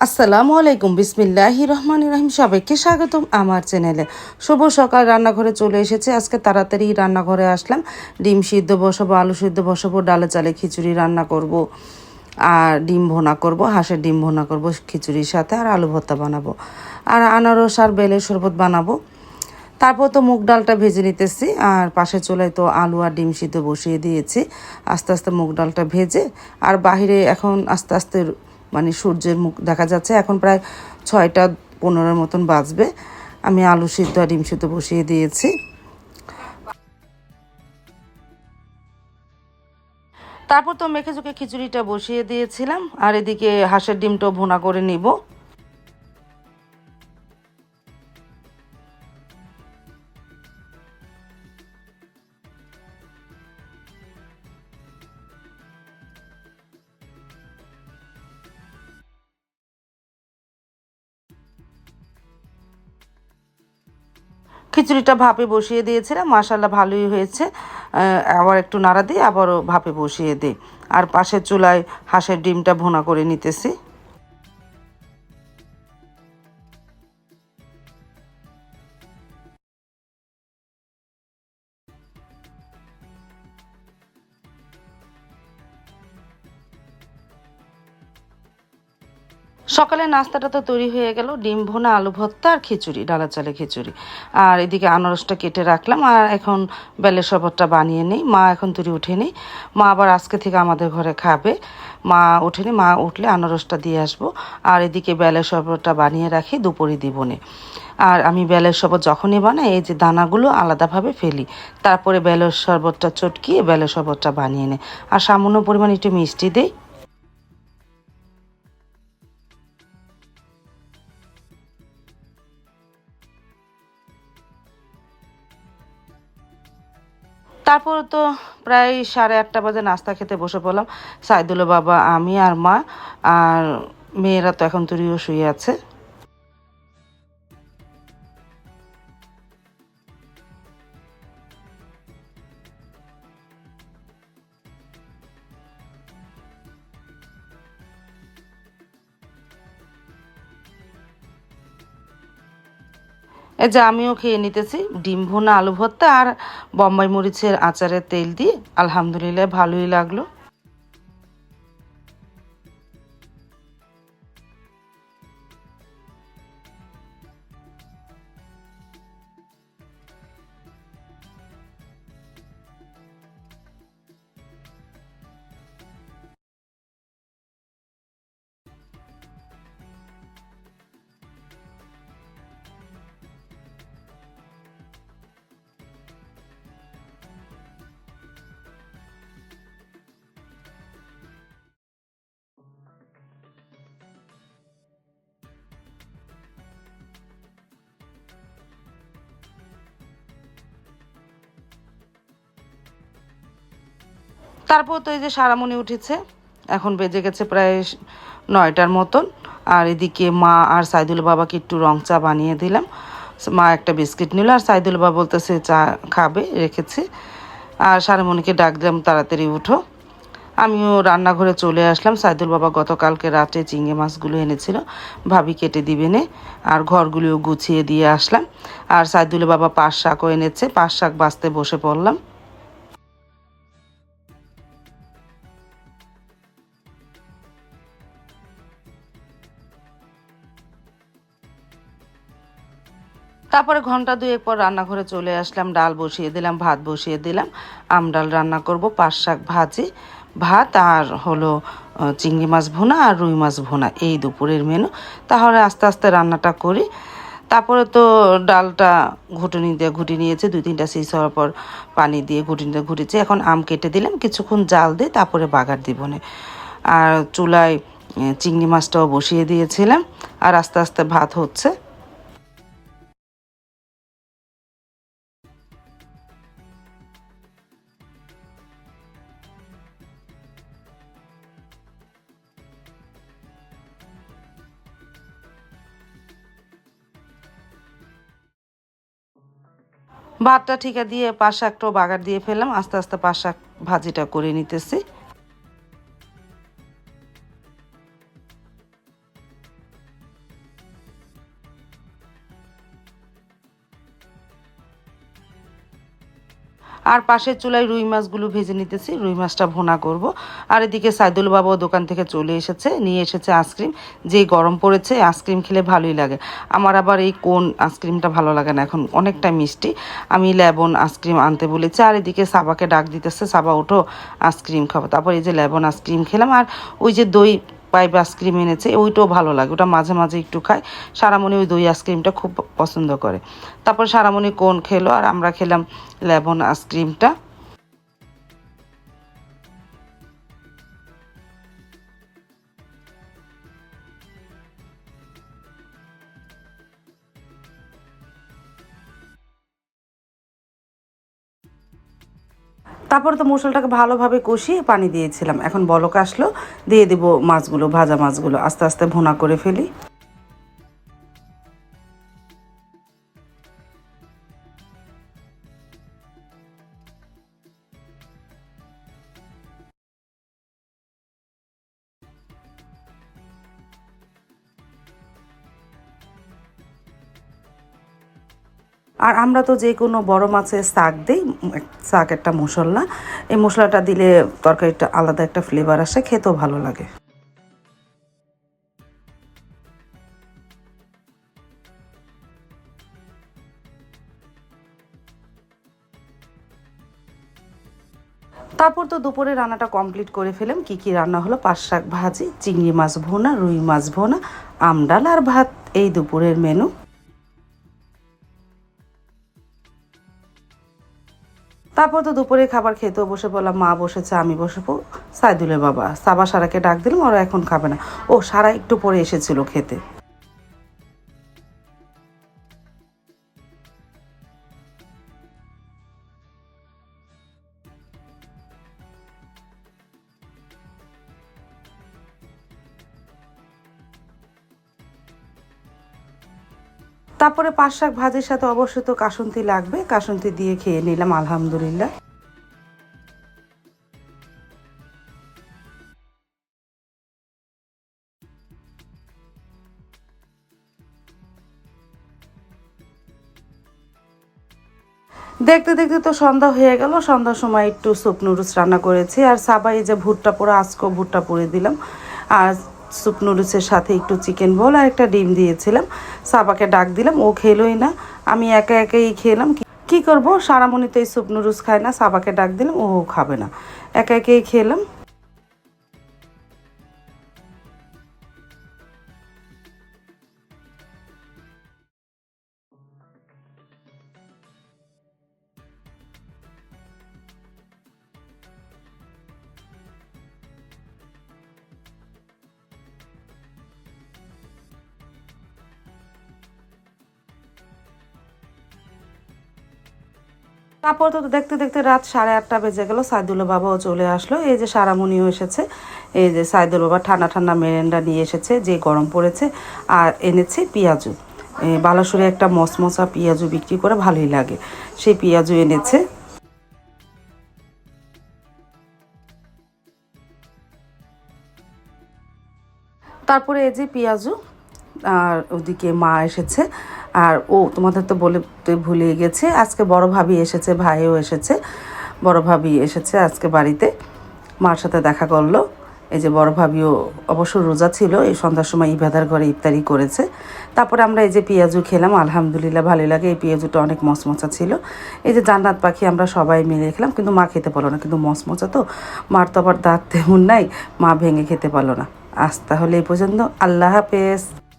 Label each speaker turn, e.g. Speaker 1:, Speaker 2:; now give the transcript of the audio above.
Speaker 1: আসসালামু আলাইকুম। বিসমিল্লাহ রহমান রহিম। সবাইকে স্বাগতম আমার চ্যানেলে। শুভ সকাল। রান্নাঘরে চলে এসেছে। আজকে তাড়াতাড়ি রান্নাঘরে আসলাম। ডিম সিদ্ধ বসাবো, আলু সিদ্ধ বসাবো, ডালে চালে খিচুড়ি রান্না করব। আর ডিম ভোনা করব, হাঁসের ডিম ভোনা করব, খিচুড়ির সাথে আর আলু ভর্তা বানাবো। আর আনারস আর বেলের শরবত বানাবো। তারপর তো মুগ ডালটা ভেজে নিতেছি। আর পাশে চুলায় তো আলু আর ডিম সিদ্ধ বসিয়ে দিয়েছি। আস্তে আস্তে মুগ ডালটা ভেজে, আর বাহিরে এখন আস্তে আস্তে মানে সূর্যের মুখ দেখা যাচ্ছে। এখন প্রায় ছয়টা পনেরোর মতন বাজবে। আমি আলু সিদ্ধ আর ডিম সিদ্ধ বসিয়ে দিয়েছি। তারপর তো মেখে চোখে খিচুড়িটা বসিয়ে দিয়েছিলাম। আর এদিকে হাঁসের ডিমটাও ভুনা করে নিব। খিচুড়িটা ভাপে বসিয়ে দিয়েছিলাম মাসাল্লাহ ভালোই হয়েছে। আবার একটু নাড়া দিয়ে আবারও ভাপে বসিয়ে দিই। আর পাশের চুলায় হাঁসের ডিমটা ভোনা করে নিতেছি। সকালে নাস্তাটা তো তৈরি হয়ে গেল, ডিম ভোনা, আলু ভর্তা আর খিচুড়ি ডালা চালে খিচুড়ি। আর এদিকে আনারসটা কেটে রাখলাম, আর এখন বেলের শরবতটা বানিয়ে নিই, মা এখন তৈরি উঠেনি মা আবার আজকে থেকে আমাদের ঘরে খাবে। মা ওঠেনি মা উঠলে আনারসটা দিয়ে আসব। আর এদিকে বেলের শরবতটা বানিয়ে রাখি দুপুরে দিবনে আর আমি বেলের শরবত যখনই বানাই, এই যে দানাগুলো আলাদাভাবে ফেলি, তারপরে বেলের শরবতটা চটকিয়ে বেলের শরবতটা বানিয়ে নিই আর সামান্য পরিমাণ একটু মিষ্টি দিই। তারপর তো প্রায় সাড়ে আটটা বাজে নাস্তা খেতে বসে পড়লাম। সাইদুল বাবা, আমি আর মা, আর মেয়েরা তো এখন তুরিও শুয়ে আছে। এই যে আমিও খেয়ে নিতেছি। ডিম ভুনা, আলু ভর্তা আর বম্বাই মরিচের আচারের তেল দিয়ে। আলহামদুলিল্লাহ, ভালোই লাগল। তারপর তো এই যে সারামণি উঠেছে, এখন বেজে গেছে প্রায় নয়টার মতন। আর এদিকে মা আর সাইদুল বাবাকে একটু রং চা বানিয়ে দিলাম। মা একটা বিস্কিট নিল আর সাইদুল বাবা বলতেছে, চা খাবে, রেখেছে। আর সারামণিকে ডাক দিলাম, তাড়াতাড়ি উঠো। আমিও রান্নাঘরে চলে আসলাম। সাইদুল বাবা গতকালকে রাতে চিংড়ি মাছগুলো এনেছিল, ভাবি কেটে দিবে নে, আর ঘরগুলিও গুছিয়ে দিয়ে আসলাম। আর সাইদুল বাবা পাঁচ শাকও এনেছে পাঁচ শাক বাঁচতে বসে পড়লাম। তারপরে ঘণ্টা দুয়েক পর রান্নাঘরে চলে আসলাম, ডাল বসিয়ে দিলাম, ভাত বসিয়ে দিলাম। আম ডাল রান্না করব পাঁচ শাক ভাজি, ভাত আর হলো চিংড়ি মাছ ভুনা আর রুই মাছ ভুনা, এই দুপুরের মেনু তাহলে আস্তে আস্তে রান্নাটা করি। তারপরে তো ডালটা ঘুটুনি দিয়ে ঘুটি নিয়েছে, দুই তিনটা সিস হওয়ার পর পানি দিয়ে ঘুটুনিতে ঘুটেছে। এখন আম কেটে দিলাম, কিছুক্ষণ জাল দিয়ে তারপরে বাগার দিবনে আর চুলায় চিংড়ি মাছটাও বসিয়ে দিয়েছিলাম। আর আস্তে আস্তে ভাত হচ্ছে। ভাতটা ঠিকা দিয়ে পাশ শাকটাও বাগার দিয়ে ফেললাম, আস্তে আস্তে পাশাক শাক ভাজিটা করে নিতেছি। আর পাশের চুলায় রুই মাছগুলো ভেজে নিতেছি। রুই মাছটা ভোনা করব। আর এদিকে সাইদুল বাবাও দোকান থেকে চলে এসেছে, নিয়ে এসেছে আইসক্রিম। যে গরম পড়েছে, আইসক্রিম খেলে ভালোই লাগে। আমার আবার এই কোন আইসক্রিমটা ভালো লাগে না, এখন অনেকটা মিষ্টি। আমি লেবন আইসক্রিম আনতে বলেছি, আর এদিকে সাবাকে ডাক দিতেছে, সাবা ওঠো, আইসক্রিম খাব। তারপর এই যে লেবন আইসক্রিম খেলাম, আর ওই যে দই পাইপ আইসক্রিম এনেছে, ওইটাও ভালো লাগে। ওটা মাঝে মাঝে একটু খায়। সারামণি ওই দই আইসক্রিমটা খুব পছন্দ করে। তারপর সারামণি কোন খেলো? আর আমরা খেলাম লেবন আইসক্রিমটা তারপরে তো মশলাটাকে ভালোভাবে কষিয়ে পানি দিয়েছিলাম। এখন বলক আসলো, দিয়ে দেবো মাছগুলো, ভাজা মাছগুলো আস্তে আস্তে ভোনা করে ফেলি। আর আমরা তো যে কোনো বড় মাছের শাক দিই শাক একটা মশলা। এই মশলাটা দিলে তরকারিটা আলাদা একটা ফ্লেভার আসে, খেতেও ভালো লাগে। তারপর তো দুপুরে রান্নাটা কমপ্লিট করে ফেলাম কি কি রান্না হলো? পাঁচ শাক ভাজি, চিংড়ি মাছ ভোনা, রুই মাছ ভোনা আমডাল আর ভাত। এই দুপুরের মেনু তারপর তো দুপুরে খাবার খেতেও বসে বললাম, মা বসেছে, আমি বসবো। সাইদুলের বাবা সাবা সারাকে ডাক দিলাম, ওরা এখন খাবে না। ও সারা একটু পরে এসেছিল খেতে। তারপরে পাঁচ শাক ভাজির সাথে অবশ্যই তো কাসন্তি লাগবে। কাসন্তি দিয়ে খেয়ে নিলাম, আলহামদুলিল্লাহ। দেখতে দেখতে তো সন্ধ্যা হয়ে গেল। সন্ধ্যার সময় একটু স্যুপ নুডলস রান্না করেছি। আর সাবাই যে ভুট্টা পোড়া, আজকেও ভুট্টা পুড়ে দিলাম। আর স্যুপ নুডলসের সাথে একটু চিকেন বল আর একটা ডিম দিয়েছিলাম। সাবাকে ডাক দিলাম, ও খেলোই না। আমি একা একাই খেলাম। কি করব? সারামণিতে এই স্যুপ নুডলস খায় না, সাবাকে ডাক দিলাম, ও খাবে না। একা একেই খেলাম। তারপর তো দেখতে দেখতে রাত সাড়ে আটটা বেজে গেল সাইদুল্লা বাবাও চলে আসলো। এই যে সারামণিও এসেছে, এই যে সাইদুল বাবা ঠান্ডা ঠান্ডা মেরেন্ডা নিয়ে এসেছে, যে গরম পড়েছে, আর এনেছে পেঁয়াজু। বালাসুরে একটা মশমশা পেঁয়াজু বিক্রি করে ভালোই লাগে। সেই পেঁয়াজু এনেছে। তারপরে এই যে পেঁয়াজু, আর ওদিকে মা এসেছে। আর ও তোমাদের তো বলে ভুলে গেছে। আজকে বড় ভাবি এসেছে, ভাইও এসেছে। বড় ভাবি এসেছে আজকে বাড়িতে। মার সাথে দেখা করল। এই যে বড় ভাবিও অবশ্য রোজা ছিল, এই সন্ধ্যার সময় ইবাদার ঘরে ইফতারি করেছে। তারপরে আমরা এই যে পেঁয়াজু খেলাম, আলহামদুলিল্লাহ ভালোই লাগে। এই পেঁয়াজুটা অনেক মচমচা ছিল। এই যে জান্নাত পাখি আমরা সবাই মিলে খেলাম, কিন্তু মা খেতে পারল না, কিন্তু মচমচা তো। মার তো আবার দাঁত তেমন নাই, মা ভেঙে খেতে পারল না। আজ তাহলে এই পর্যন্ত। আল্লাহ হাফেজ।